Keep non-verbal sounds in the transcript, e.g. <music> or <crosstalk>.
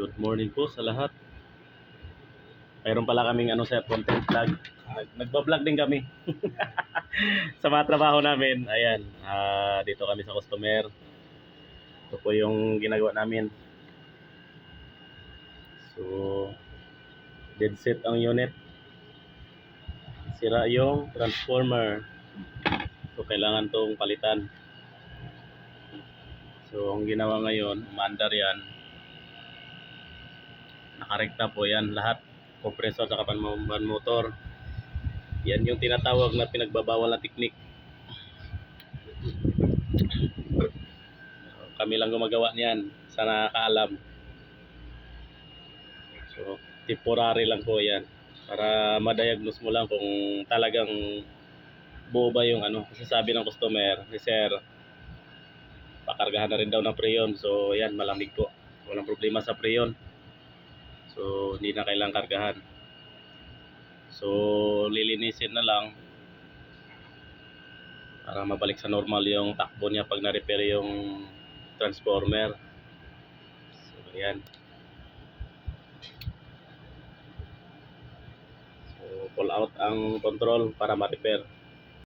Good morning po sa lahat. Mayroon pala kaming ano sir, content vlog. Nag- Nagba-vlog din kami. <laughs> sa mga trabaho namin, ayan, ah, dito kami sa customer. Ito po yung ginagawa namin. So, dead set ang unit. Sira yung transformer. So, kailangan tong palitan. So, ang ginawa ngayon, umandar yan. Nakarekta po yan lahat. Compressor sa kapan motor. Yan yung tinatawag na pinagbabawal na teknik. Kami lang gumagawa niyan sa nakakaalam. So, temporary lang po yan. Para ma-diagnose mo lang kung talagang buo ba yung ano. Kasi sabi ng customer, ni sir, pakargahan na rin daw ng preyon. So, yan, malamig po. Walang problema sa preyon. So, hindi na kailangang kargahan. So, lilinisin na lang para mabalik sa normal yung takbo niya pag na-repair yung transformer. So, yan. So, pull out ang control para ma-repair.